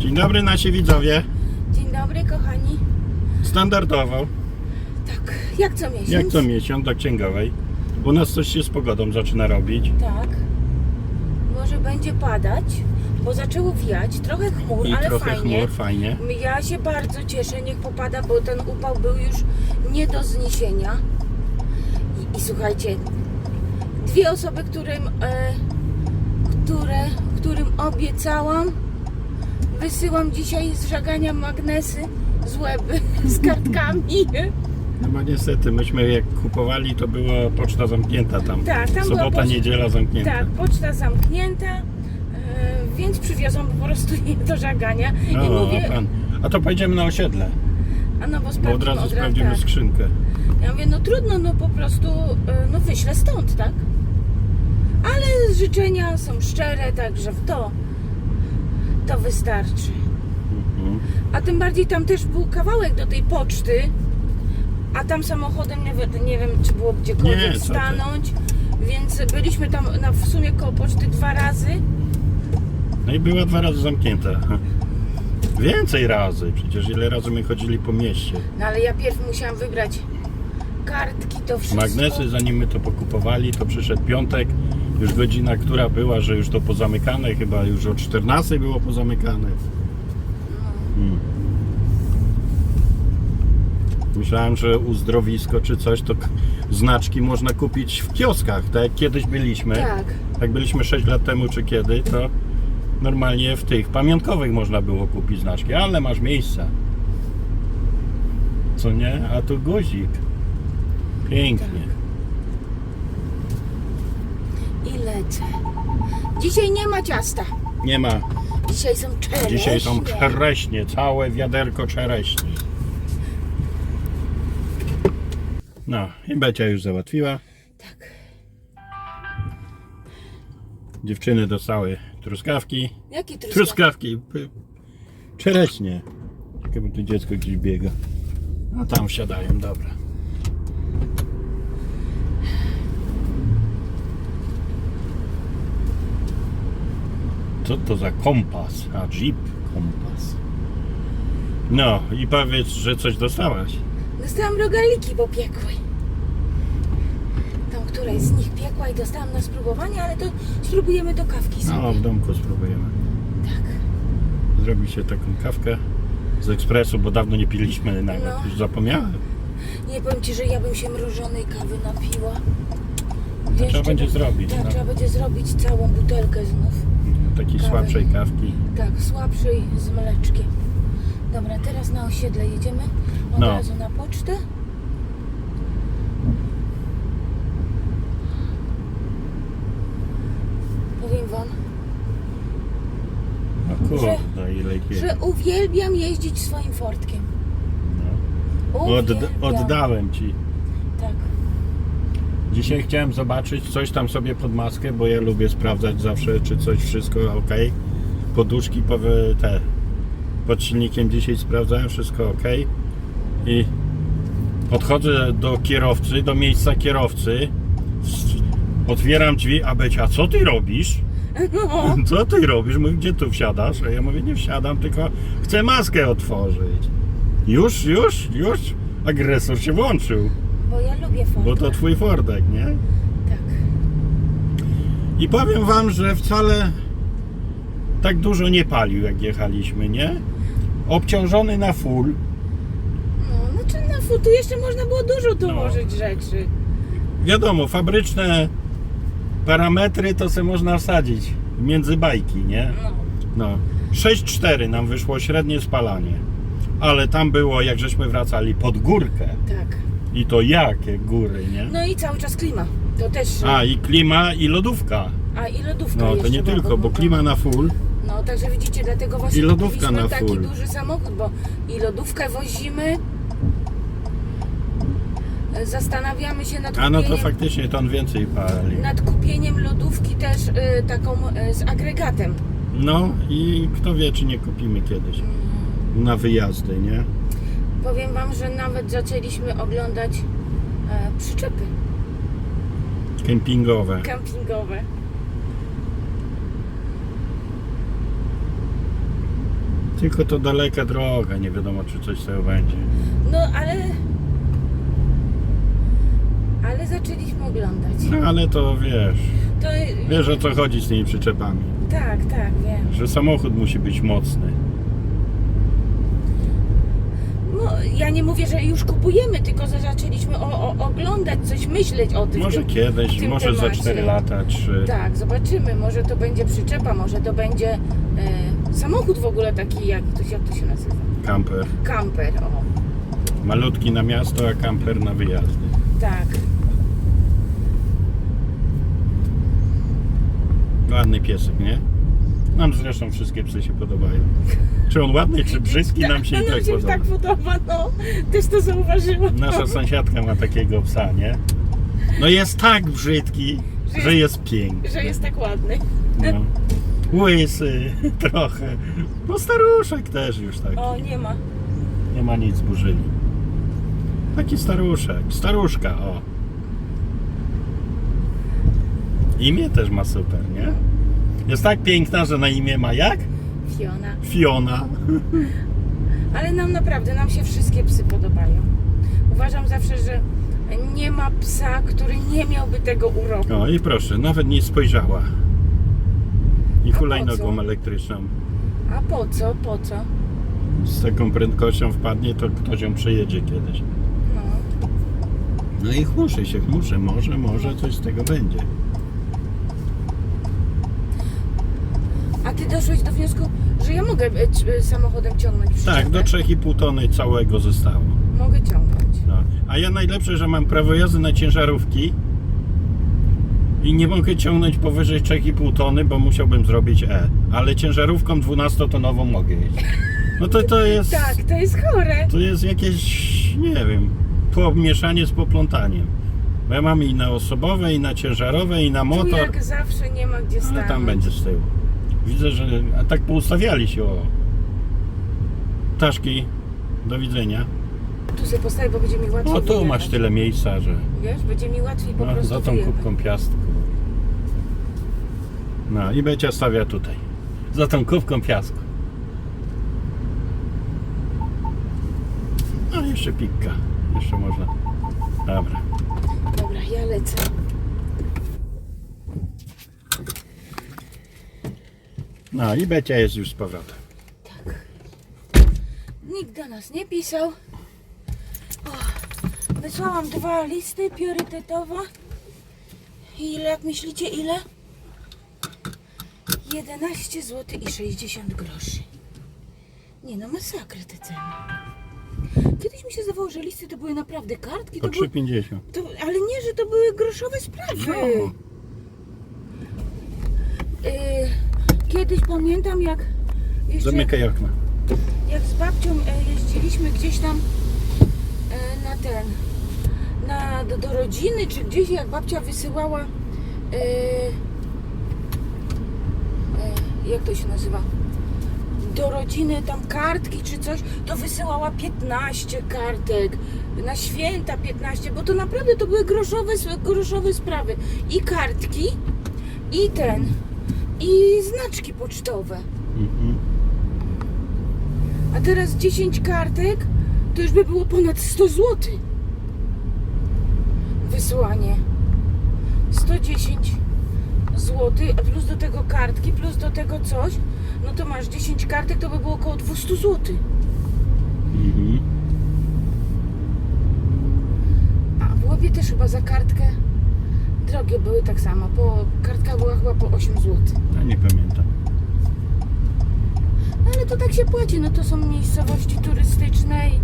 Dzień dobry nasi widzowie. Dzień dobry, kochani. Standardowo, Tak, jak co miesiąc? jak co miesiąc do księgowej. U nas coś się z pogodą zaczyna robić. Tak. Może będzie padać, bo zaczęło wiać, trochę chmur, I ale trochę fajnie. chmur, fajnie. Ja się bardzo cieszę, niech popada, bo ten upał był już nie do zniesienia. I, i słuchajcie, dwie osoby, którym, e, które, którym obiecałam, wysyłam dzisiaj z żagania magnesy z łeby, z kartkami. No bo niestety, myśmy jak kupowali, to była poczta zamknięta tam. Tak, tam była Sobota, poczta- niedziela zamknięta. Tak, poczta zamknięta, e, więc przywiozłam po prostu je do żagania i No, mówię, pan. A to pojedziemy na osiedle, a no bo bo od razu od razu, sprawdzimy tak. skrzynkę. Ja mówię, no trudno, no po prostu, e, no wyślę stąd, tak? Ale życzenia są szczere, także w to, to wystarczy. Mhm. A tym bardziej tam też był kawałek do tej poczty, a tam samochodem nie, wiem- nie wiem, czy było gdziekolwiek Nie, co ty. stanąć, więc byliśmy tam na, w sumie koło poczty dwa razy. No i była dwa razy zamknięta. Więcej razy, przecież ile razy my chodzili po mieście. No ale ja pierw musiałam wybrać kartki, to wszystko. Magnesy, zanim my to pokupowali, to przyszedł piątek, już godzina, która była, że już to pozamykane, chyba już o 14 było pozamykane. Hmm. Myślałem, że uzdrowisko czy coś, to znaczki można kupić w kioskach, tak jak kiedyś byliśmy. Tak. Jak byliśmy 6 lat temu czy kiedy, to normalnie w tych pamiątkowych można było kupić znaczki, ale masz miejsca. Co nie? A tu guzik. Pięknie. Dzisiaj nie ma ciasta. Nie ma. Dzisiaj są czereśnie. Dzisiaj są czereśnie, całe wiaderko czereśni. No, i Becia już załatwiła. Tak. Dziewczyny dostały truskawki. Jakie truskawki? Truskawki. Czereśnie. Ciekawe, tu dziecko gdzieś biega. No tam wsiadają, dobra. Co to za kompas? A jeep kompas. No i powiedz, że coś dostałaś. Dostałam rogaliki popiekłej. Tam któraś z nich piekła i dostałam na spróbowanie, ale to spróbujemy do kawki sobie. No, w domku spróbujemy. Tak. Zrobić się taką kawkę z ekspresu, bo dawno nie piliśmy nawet. No. Już zapomniałem. Nie powiem Ci, że ja bym się mrożonej kawy napiła. Trzeba będzie zrobić. Tak, No. trzeba będzie zrobić całą butelkę znów. Takiej Kawy. słabszej kawki. Tak, słabszej z mleczkiem. Dobra, teraz na osiedle jedziemy. Od No. razu na pocztę. Powiem Wam, No kurde, ile ich jest. że uwielbiam jeździć swoim Fortkiem. No. Uwielbiam. oddałem ci. Dzisiaj chciałem zobaczyć coś tam sobie pod maskę, bo ja lubię sprawdzać zawsze, czy coś wszystko ok. Poduszki powy, te pod silnikiem dzisiaj sprawdzałem, wszystko ok. I podchodzę do kierowcy, do miejsca kierowcy. Otwieram drzwi, a Becia, co ty robisz? No, Co ty robisz? Mówi, gdzie tu wsiadasz? A ja mówię, nie wsiadam, tylko chcę maskę otworzyć. Już, już, już agresor się włączył, bo ja lubię Fortka. bo to twój Fordek, nie? Tak. I powiem wam, że wcale tak dużo nie palił, jak jechaliśmy, nie? Obciążony na full. No, znaczy na fu- tu jeszcze można było dużo No. dołożyć rzeczy. Wiadomo, fabryczne parametry to se można wsadzić między bajki, nie? No. No, 6,4 nam wyszło średnie spalanie. Ale tam było, jak żeśmy wracali pod górkę. Tak. I to jakie góry, nie? No i cały czas klima. To też. A, i klima, i lodówka. A i lodówka No, to jeszcze nie była tylko, bo klima na full. No, także widzicie, dlatego właśnie I lodówka na taki full. duży samochód, bo i lodówkę wozimy. Zastanawiamy się nad A no to kupieniem, faktycznie to on więcej pali. nad kupieniem lodówki też y, taką y, z agregatem. No i kto wie, czy nie kupimy kiedyś na wyjazdy, nie? Powiem Wam, że nawet zaczęliśmy oglądać e, przyczepy Kempingowe. kempingowe. Tylko to daleka droga, nie wiadomo czy coś z tego będzie. No ale... Ale zaczęliśmy oglądać. No ale to wiesz, To... wiesz o co chodzi z tymi przyczepami. Tak, tak, wiem. Że samochód musi być mocny. No, ja nie mówię, że już kupujemy, tylko że zaczęliśmy o, o, oglądać, coś myśleć o tym. Może tym, kiedyś, tym może za temacie. 4 lata, 3. Tak, zobaczymy. Może to będzie przyczepa, może to będzie e, samochód w ogóle taki, jak to, się- jak to się nazywa? Kamper. Kamper, o. Malutki na miasto, a kamper na wyjazdy. Tak. Ładny piesek, nie? Nam zresztą wszystkie psy się podobają. Czy on ładny, czy brzydki, nam się i tak podoba. tak podoba, no. Też to zauważyłam. Nasza sąsiadka ma takiego psa, nie? No jest tak brzydki, Że że jest piękny. Że jest tak ładny. No. Łysy trochę. No staruszek też już taki. O, nie ma. Nie ma nic burzyli. Taki staruszek. Staruszka, o. Imię też ma super, nie? Jest tak piękna, że na imię ma jak? Fiona. Fiona. Ale nam naprawdę, nam się wszystkie psy podobają. Uważam zawsze, że nie ma psa, który nie miałby tego uroku. O i proszę, nawet nie spojrzała. I A po hulajnogą co? elektryczną. A po co, po co? Z taką prędkością wpadnie, to ktoś ją przejedzie kiedyś. No. No i chmurzy się, chmurzy. Może, może coś z tego będzie. Ty doszłeś do wniosku, że ja mogę e, e, samochodem ciągnąć przyczepę? Tak, do 3,5 tony całego zestawu. Mogę ciągnąć. No. A ja najlepsze, że mam prawo jazdy na ciężarówki i nie mogę ciągnąć powyżej 3,5 tony, bo musiałbym zrobić E. Ale ciężarówką 12-tonową mogę jeździć. No to to jest. Tak, to jest chore. To jest jakieś, nie wiem, pomieszanie z poplątaniem. Bo ja mam i na osobowe, i na ciężarowe, i na Tu motor. jak zawsze nie ma gdzie Ale stanąć. tam będzie z tyłu. Widzę, że a tak poustawiali się o. Ptaszki, do widzenia. Tu sobie postawię, bo będzie mi łatwiej O, tu wyjechać. masz tyle miejsca, że Wiesz, będzie mi łatwiej po no, prostu za tą wyjechać. kubką piasku. No i Becia stawia tutaj. Za tą kubką piasku. No jeszcze pikka. Jeszcze można. Dobra. Dobra, ja lecę. No i Becia jest już z powrotem. Nikt do nas nie pisał. O, wysłałam dwa listy priorytetowe. Ile, jak myślicie, ile? 11 zł i 60 groszy. Nie no, masakra te ceny. Kiedyś mi się zdawało, że listy to były naprawdę kartki, Po to były, 3,50. to, ale nie, że to były groszowe sprawy. No. Y, kiedyś pamiętam, jak jeszcze Zamykaj okno. jak z babcią e, jeździliśmy gdzieś tam e, na ten, na, do, do rodziny, czy gdzieś jak babcia wysyłała, e, e, jak to się nazywa, do rodziny tam kartki czy coś, to wysyłała 15 kartek, na święta 15, bo to naprawdę to były groszowe, groszowe sprawy. I kartki, i ten, i znaczki pocztowe. Mhm. A teraz 10 kartek to już by było ponad 100 zł. Wysłanie. 110 zł, a plus do tego kartki, plus do tego coś, no to masz 10 kartek, to by było około 200 zł. Mhm. A w łebie też chyba za kartkę drogie były tak samo. Po, kartka była chyba po 8 zł. Ja nie pamiętam. No ale to tak się płaci, no to są miejscowości turystyczne i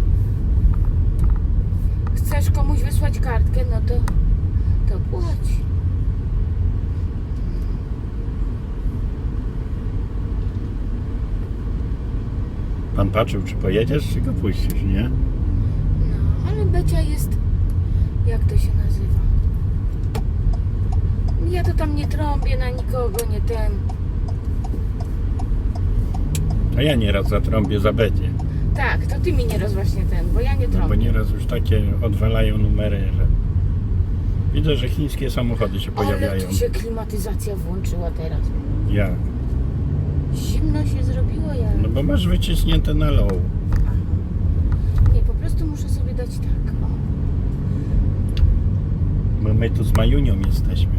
chcesz komuś wysłać kartkę, no to, to płać. Pan patrzył, czy pojedziesz, czy go puścisz, nie? No, ale Becia jest, jak to się nazywa? Ja to tam nie trąbię na nikogo, nie ten. A ja nieraz zatrąbię za. Tak, to ty mi nie roz właśnie ten, bo ja nie No bo trąbię. nieraz już takie odwalają numery, że... Widzę, że chińskie samochody się Ale pojawiają. tu się klimatyzacja włączyła teraz. Jak? Zimno się zrobiło. ja? No bo masz wyciśnięte na low. Aha. Nie, po prostu muszę sobie dać tak. O. Bo my tu z Majunią jesteśmy.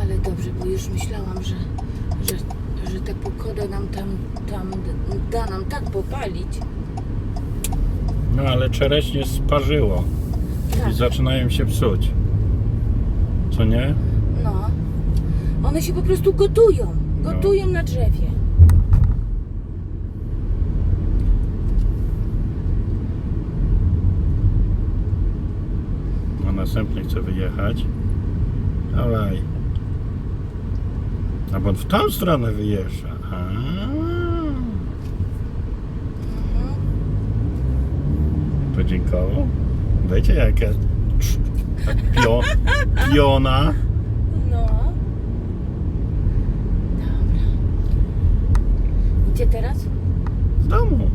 Ale dobrze, bo już myślałam, że, że, że ta pogoda nam tam, tam da nam tak popalić. No ale czereśnie sparzyło Tak, i zaczynają się psuć. Co nie? no. One się po prostu gotują. Gotują na drzewie. Na następny chce wyjechać. Dawaj. A bo on w tą stronę wyjeżdża. A. Podziękował. Wiecie jaka pio, piona. No. Dobra. Gdzie teraz? W domu.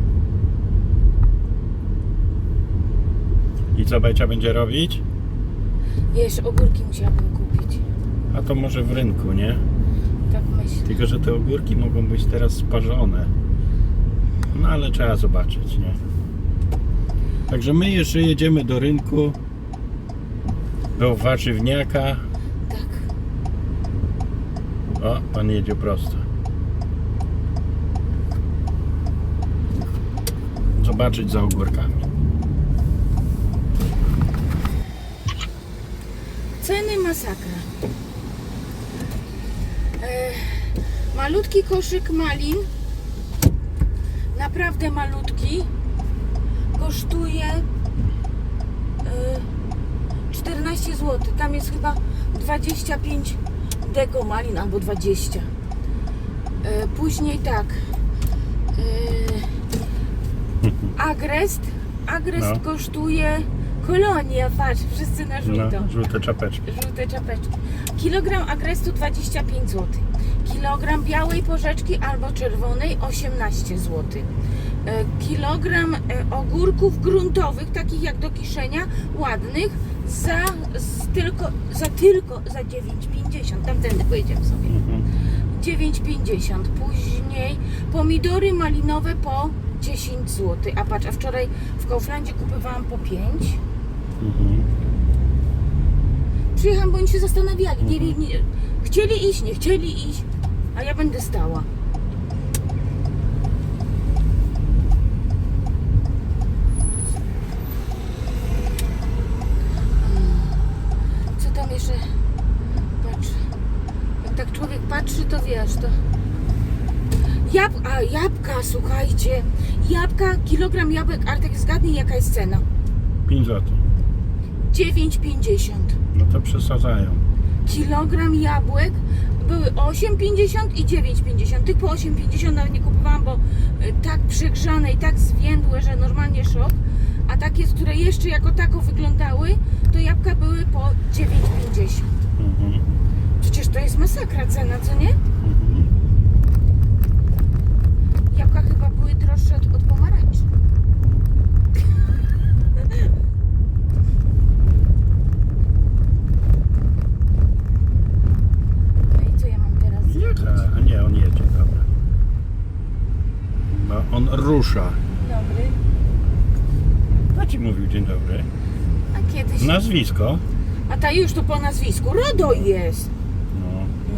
I co Becia będzie robić? Wiesz, ogórki musiałabym kupić. A to może w rynku, nie? Tylko, że te ogórki mogą być teraz sparzone. No ale trzeba zobaczyć, nie? Także my jeszcze jedziemy do rynku, do warzywniaka. Tak. O, pan jedzie prosto. Zobaczyć za ogórkami. Ceny masakra. E, malutki koszyk malin, naprawdę malutki, kosztuje e, 14 zł. Tam jest chyba 25 deko malin albo 20. E, później tak. E, agrest. Agrest No. kosztuje kolonia, patrz, wszyscy na żółto. No, żółte czapeczki. Żółte czapeczki. Kilogram agrestu 25 zł. Kilogram białej porzeczki albo czerwonej 18 zł. E, Kilogram e, ogórków gruntowych, takich jak do kiszenia, ładnych, za, tylko, za tylko za 9,50. Tamtędy pojedziemy sobie. Mhm. 9,50. Później pomidory malinowe po 10 zł. A patrz, a wczoraj w Kauflandzie kupowałam po 5. Mhm. Przyjechałam, bo oni się zastanawiali. Nie, nie, nie, chcieli iść, nie chcieli iść, a ja będę stała. Mm. Co tam jeszcze? Patrz. Jak tak człowiek patrzy, to wiesz, to... Jab... A, jabłka, słuchajcie. Jabłka, kilogram jabłek. Artek, zgadnij jaka jest cena. 5 zł. 9,50. No to przesadzają. kilogram jabłek były 8,50 i 9,50. Tych po 8,50 nawet nie kupowałam, bo y, tak przegrzane i tak zwiędłe, że normalnie szok. A takie, które jeszcze jako tako wyglądały, to jabłka były po 9,50. Mhm. Przecież to jest masakra cena, co nie? Mhm. Jabłka chyba były droższe od, od pomarańczy. No i co ja zrobić? Jaka? A nie, on jedzie, dobra. No, on rusza. Dobry. Kto ci mówił dzień dobry? A kiedyś... Nazwisko? A ta już tu po nazwisku. Rodo jest. No.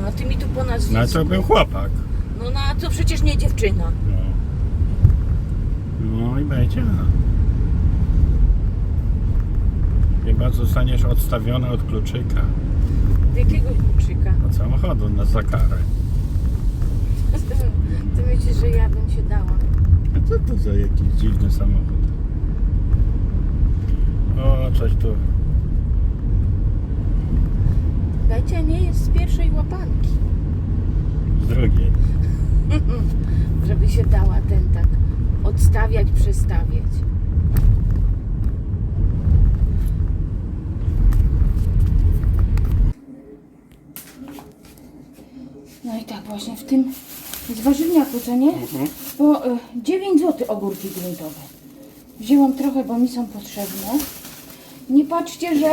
No a ty mi tu po nazwisku. No to był chłopak. No no a to przecież nie dziewczyna. No. No i będzie. Chyba zostaniesz odstawiony od kluczyka Z jakiego kluczyka? Od samochodu na za karę. Ty myślisz, że ja bym się dała. A co to za jakiś dziwny samochód? O, coś tu. Dajcie nie jest z pierwszej łapanki. Z drugiej. Żeby się dała ten tak odstawiać, przestawiać. No i tak właśnie w tym z warzywniaku, co nie? Po y, 9 zł ogórki gruntowe. Wzięłam trochę, bo mi są potrzebne. Nie patrzcie, że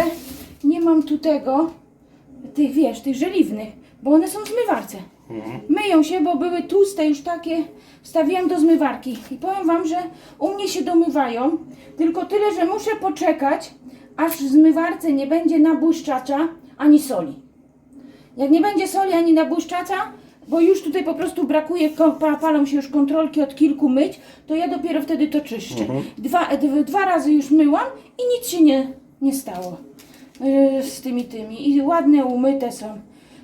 nie mam tu tego tych, wiesz, tych żeliwnych, bo one są w zmywarce. Myją się, bo były tłuste już takie, wstawiłam do zmywarki. I powiem Wam, że u mnie się domywają, tylko tyle, że muszę poczekać, aż w zmywarce nie będzie nabłyszczacza ani soli. Jak nie będzie soli ani nabłyszczacza, bo już tutaj po prostu brakuje, ko- pa- palą się już kontrolki od kilku myć, to ja dopiero wtedy to czyszczę. Dwa, d- dwa razy już myłam i nic się nie, nie stało yy, z tymi tymi. I ładne umyte są.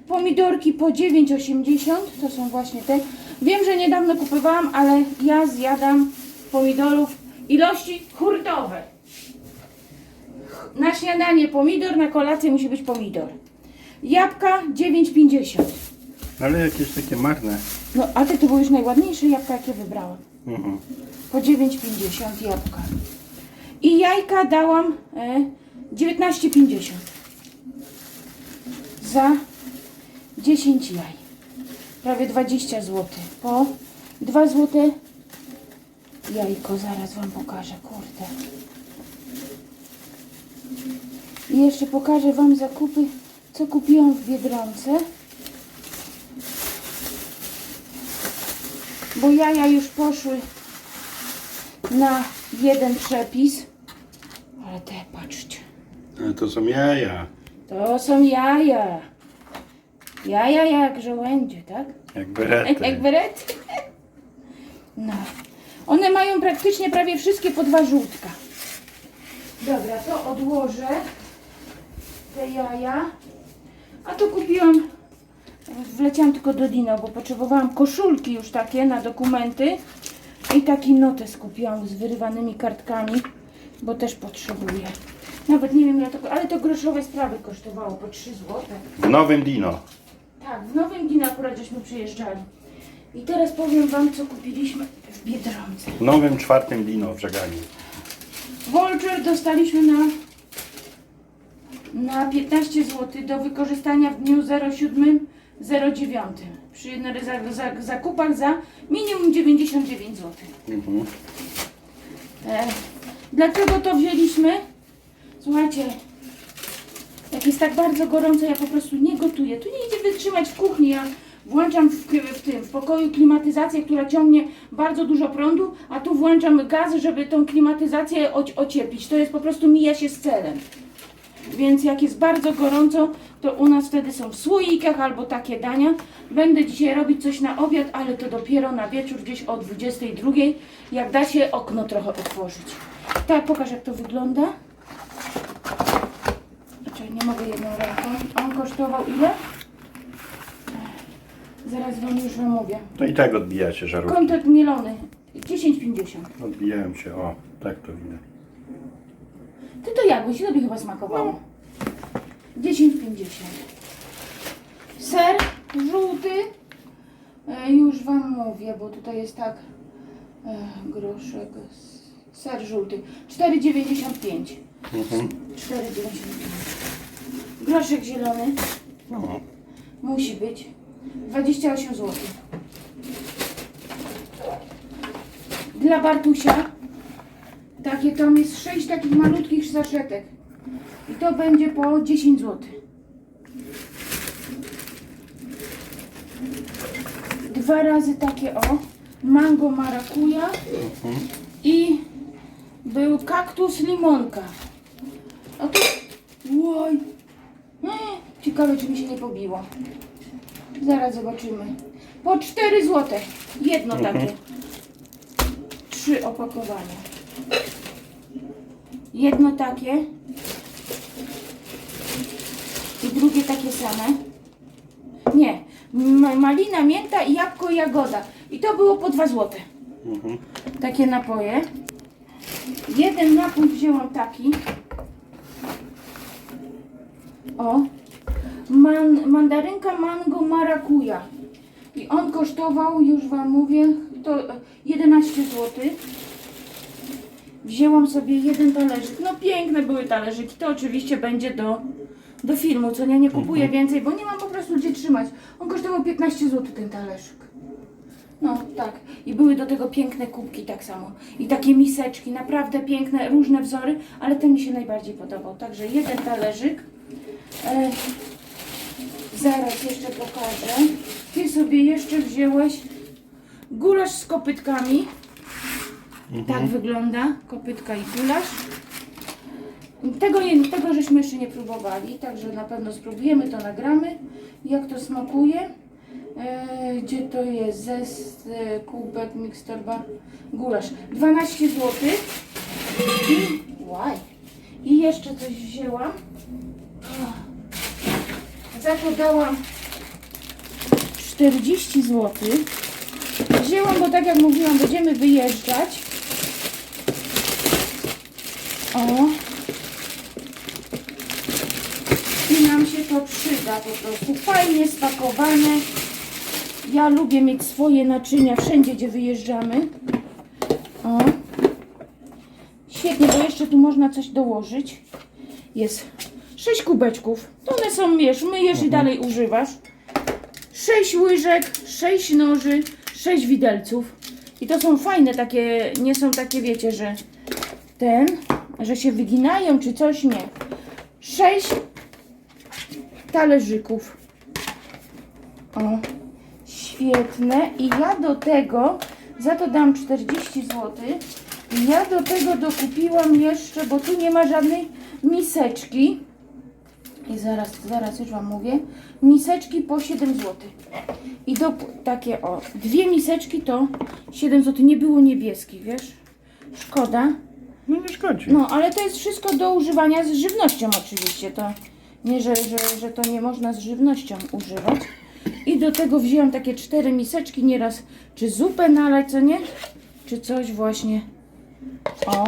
Pomidorki po 9,80 to są właśnie te. Wiem, że niedawno kupowałam, ale ja zjadam pomidorów ilości hurtowe. Na śniadanie pomidor, na kolację musi być pomidor. Jabłka 9,50. Ale jakieś takie marne. No, a te to były już najładniejsze jabłka, jakie wybrałam. Mhm. Po 9,50 jabłka. I jajka dałam e, 19,50. Za 10 jaj. Prawie 20 zł. Po 2 zł jajko. Zaraz Wam pokażę, kurde. I jeszcze pokażę Wam zakupy, co kupiłam w Biedronce. Bo jaja już poszły na jeden przepis. Ale te, patrzcie. Ale to są jaja. To są jaja. Jaja jak żołędzie, tak? Jak berety. jak berety. No. One mają praktycznie prawie wszystkie po dwa żółtka. Dobra, to odłożę te jaja. A tu kupiłam, wleciałam tylko do Dino, bo potrzebowałam koszulki już takie na dokumenty. I taki notes kupiłam z wyrywanymi kartkami, bo też potrzebuję. Nawet nie wiem, to, ale to groszowe sprawy kosztowało po 3 złote. W nowym Dino. Tak, w Nowym Dino akurat żeśmy przyjeżdżali. I teraz powiem Wam, co kupiliśmy w Biedronce. W nowym czwartym Dino w żeganiu. Vulture dostaliśmy na, na 15 zł do wykorzystania w dniu 07-09 przy jednych za, za, zakupach za minimum 99 zł. Mhm. E, dlaczego to wzięliśmy? Słuchajcie, jak jest tak bardzo gorąco, ja po prostu nie gotuję. Tu nie idzie wytrzymać w kuchni. Ja włączam w, w tym w pokoju klimatyzację, która ciągnie bardzo dużo prądu, a tu włączam gaz, żeby tą klimatyzację oci- ocieplić. To jest po prostu mija się z celem. Więc jak jest bardzo gorąco, to u nas wtedy są w słoikach albo takie dania. Będę dzisiaj robić coś na obiad, ale to dopiero na wieczór, gdzieś o 22, jak da się okno trochę otworzyć. Tak, pokaż jak to wygląda. Czekaj, nie mogę jedną ręką. On kosztował ile? Zaraz wam już wam mówię. To i tak odbija się żarówki. Kontakt mielony. 10,50. Odbijają się, o, tak to widać. Ty to jadłeś, tobie chyba smakowało. 10,50. Ser żółty. E, już wam mówię, bo tutaj jest tak e, groszek. Ser żółty. 4,95. Mhm. 4,95. Groszek zielony No. musi być 28 zł. Dla Bartusia takie tam jest 6 takich malutkich saszetek. I to będzie po 10 zł. Dwa razy takie o mango marakuja i był kaktus limonka. A tu Łoj. Mm, Ciekawe, czy mi się nie pobiło. Zaraz zobaczymy. Po 4 zł. Jedno takie. Trzy opakowania. Jedno takie. I drugie takie same. Nie. Ma- Malina, mięta i jabłko, jagoda. I to było po 2 zł. Mhm. Takie napoje. Jeden napój wzięłam taki. O. Man, mandarynka mango marakuja. I on kosztował, już Wam mówię, to e, 11 zł. Wzięłam sobie jeden talerzyk. No piękne były talerzyki. To oczywiście będzie do, do filmu, co nie, nie kupuję więcej, bo nie mam po prostu gdzie trzymać. On kosztował 15 zł ten talerzyk. No tak. I były do tego piękne kubki tak samo. I takie miseczki, naprawdę piękne, różne wzory, ale ten mi się najbardziej podobał. Także jeden talerzyk. E, Zaraz jeszcze pokażę. Ty sobie jeszcze wziąłeś gulasz z kopytkami. Tak wygląda kopytka i gulasz. Tego, nie, tego żeśmy jeszcze nie próbowali, także na pewno spróbujemy, to nagramy, jak to smakuje. E, gdzie to jest? Zest, e, kubek, mikstorba, gulasz. 12 zł. I, łaj. I jeszcze coś wzięłam. Za to dałam 40 zł. Wzięłam, bo tak jak mówiłam, będziemy wyjeżdżać. O. I nam się to przyda po prostu. Fajnie spakowane. Ja lubię mieć swoje naczynia wszędzie, gdzie wyjeżdżamy. O. Świetnie, bo jeszcze tu można coś dołożyć. Jest sześć kubeczków. To one są, wiesz, myjesz i dalej używasz. Sześć łyżek, sześć noży, sześć widelców. I to są fajne takie, nie są takie, wiecie, że ten, że się wyginają czy coś, nie. Sześć talerzyków. O, świetne. I ja do tego, za to dam 40 zł. I ja do tego dokupiłam jeszcze, bo tu nie ma żadnej miseczki. I zaraz, zaraz już Wam mówię. Miseczki po 7 zł. I do, takie o, dwie miseczki to 7 zł. Nie było niebieskich, wiesz? Szkoda. No nie szkodzi. No, ale to jest wszystko do używania z żywnością oczywiście. To nie, że, że, że to nie można z żywnością używać. I do tego wzięłam takie cztery miseczki, nieraz czy zupę nalać, co nie? Czy coś właśnie. O.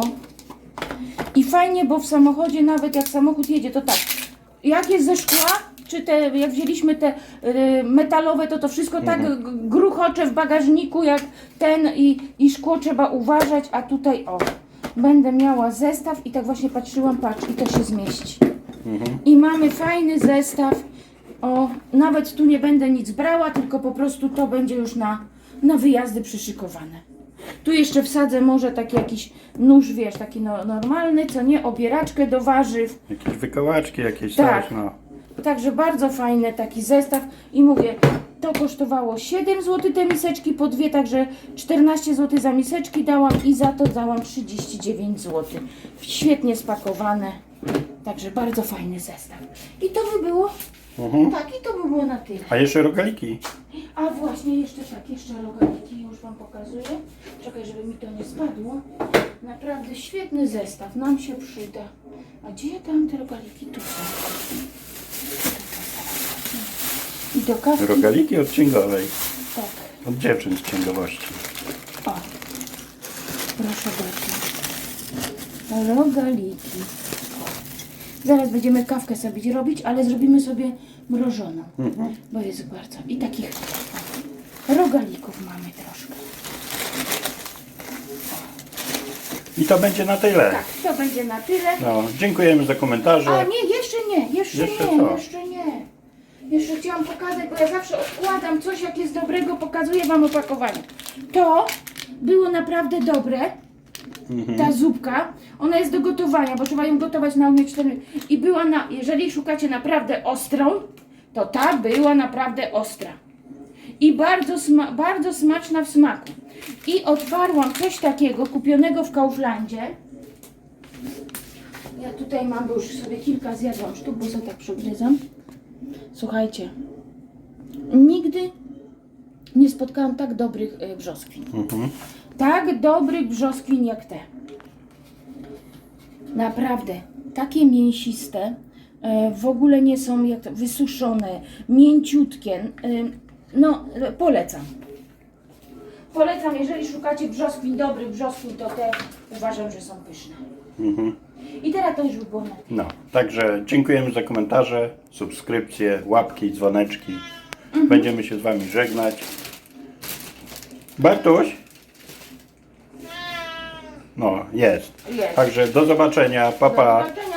I fajnie, bo w samochodzie nawet jak samochód jedzie, to tak. Jak jest ze szkła, czy te, jak wzięliśmy te y, metalowe, to to wszystko tak g- gruchocze w bagażniku, jak ten i, i szkło trzeba uważać, a tutaj o. Będę miała zestaw i tak właśnie patrzyłam, patrz, i to się zmieści. I mamy fajny zestaw. O, nawet tu nie będę nic brała, tylko po prostu to będzie już na, na wyjazdy przyszykowane. Tu jeszcze wsadzę może taki jakiś nóż, wiesz, taki no, normalny, co nie, obieraczkę do warzyw. Jakieś wykałaczki, jakieś Tak. coś, no. Także bardzo fajny taki zestaw i mówię, to kosztowało 7 zł te miseczki po dwie, także 14 zł za miseczki dałam i za to dałam 39 zł. Świetnie spakowane, także bardzo fajny zestaw. I to by było, Mhm. tak i to by było na tyle. A jeszcze rogaliki. A właśnie jeszcze tak, jeszcze rogaliki już Wam pokazuję. Czekaj, żeby mi to nie spadło. Naprawdę świetny zestaw, nam się przyda. A gdzie ja tam te rogaliki? Tu są. I do kawki. Rogaliki od księgowej. Tak. Od dziewczyn z księgowości. O. Proszę bardzo. Rogaliki. Zaraz będziemy kawkę sobie robić, ale zrobimy sobie mrożoną. Bo jest bardzo. I takich rogalików mamy troszkę. I to będzie na tyle. Tak, to będzie na tyle. No, dziękujemy za komentarze. A nie, jeszcze nie, jeszcze, Jeszcze nie, co? jeszcze nie. Jeszcze chciałam pokazać, bo ja zawsze odkładam coś, jak jest dobrego, pokazuję Wam opakowanie. To było naprawdę dobre. Ta zupka, ona jest do gotowania, bo trzeba ją gotować na ogniu 4 I była na, jeżeli szukacie naprawdę ostrą, to ta była naprawdę ostra. I bardzo, sma, bardzo smaczna w smaku. I odparłam coś takiego kupionego w Kauflandzie. Ja tutaj mam, bo już sobie kilka zjadłam sztuk, bo sobie tak przegryzam. Słuchajcie, nigdy nie spotkałam tak dobrych y, brzoskwiń. Mhm. Tak dobrych brzoskwiń jak te. Naprawdę, takie mięsiste, e, w ogóle nie są jak to, wysuszone, mięciutkie. e, No, e, polecam. Polecam, jeżeli szukacie brzoskwiń, dobrych brzoskwiń, to te uważam, że są pyszne. Mhm. I teraz to już by było na tyle. No, także dziękujemy za komentarze, subskrypcje, łapki, dzwoneczki. Będziemy się z Wami żegnać. Bartuś? No, jest. Jest. Także do zobaczenia, papa. Do zobaczenia.